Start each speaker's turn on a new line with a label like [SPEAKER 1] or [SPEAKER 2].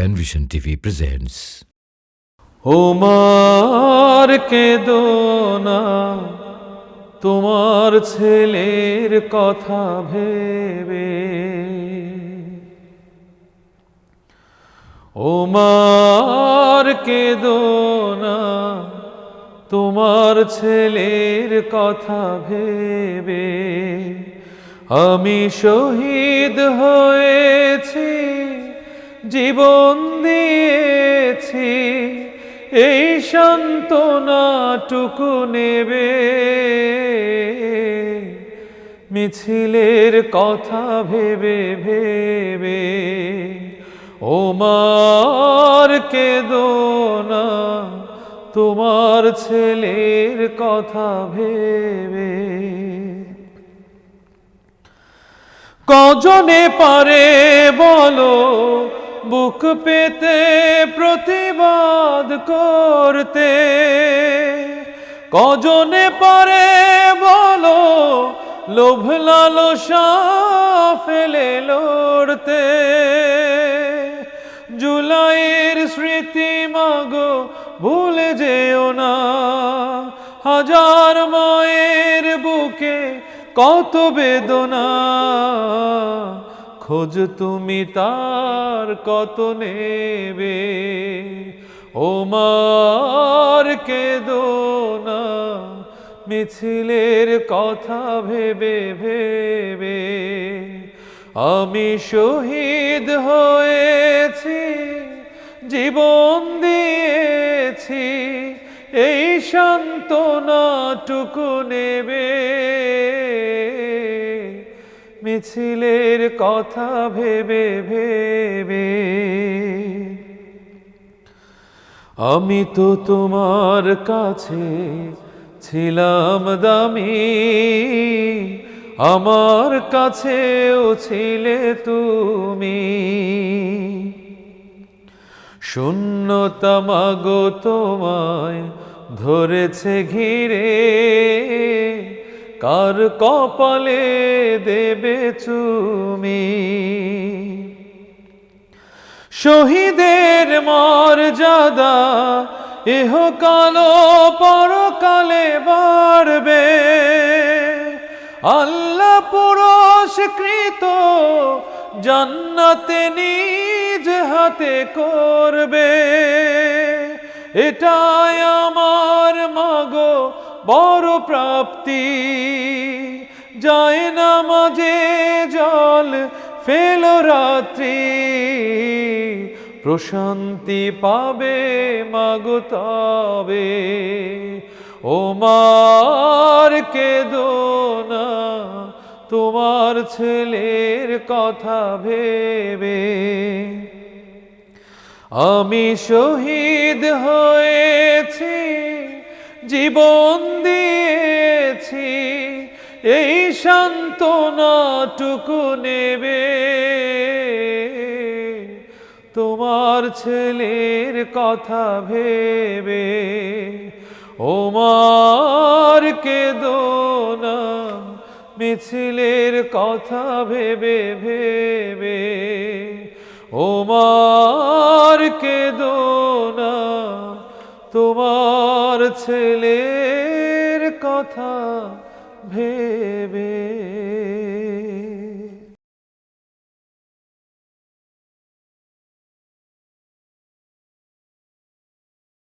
[SPEAKER 1] Penvision TV presents
[SPEAKER 2] ওমার কেদো না, তোমার ছেলের কথা ভেবে। ওমার কেদো না, তোমার ছেলের কথা ভেবে। আমি শহীদ হয়েছি। জীবন দিয়েছি, এই সান্ত্বনাটুকু নেবে। মিছিলের কথা ভেবে ভেবে ওমার কেদো না, তোমার ছেলের কথা ভেবে। কজনে পারে বলো বুক পেতে প্রতিবাদ করতে। কজনে পারে বলো, লোভ লালসা ফেলে লড়তে। জুলাইয়ের স্মৃতি মাগো, ভুলে যেও না। হাজার মায়ের বুকে কত বেদনা। খোঁজ তুমি তার কত নেবে? ও মার কেদো না, মিছিলের কথা ভেবে ভেবে। আমি শহীদ হয়েছি, জীবন দিয়েছি, এই সান্ত্বনাটুকু নেবে। মিছিলের কথা ভেবে ভেবে। আমি তো তোমার কাছে ছিলাম দামি, আমার কাছেও ছিলে তুমি। শূন্যতা মাগো তোমায় ধরেছে ঘিরে কার কপালে দেবে তুমি শহীদের মর্যাদা এহ কালো পরকালে বাড়বে। আল্লাহ পুরস্কৃত জান্নাতে নিজ হাতে করবে। এটাই আমার মাগো বড় প্রাপ্তি। যায় না মাঝে জল, ফেল রাত্রি। প্রশান্তি পাবে মাগো তবে। ও মার কেদো না, তোমার ছেলের কথা ভেবে। আমি শহীদ হয়েছি। জীবন দিয়েছি, এই সান্ত্বনাটুকু নেবে। তোমার ছেলের কথা ভেবে, ওমার কেদো না, মিছিলের কথা ভেবে ভেবে, ওমার কেদো না তোমার ছেলের কথা ভেবে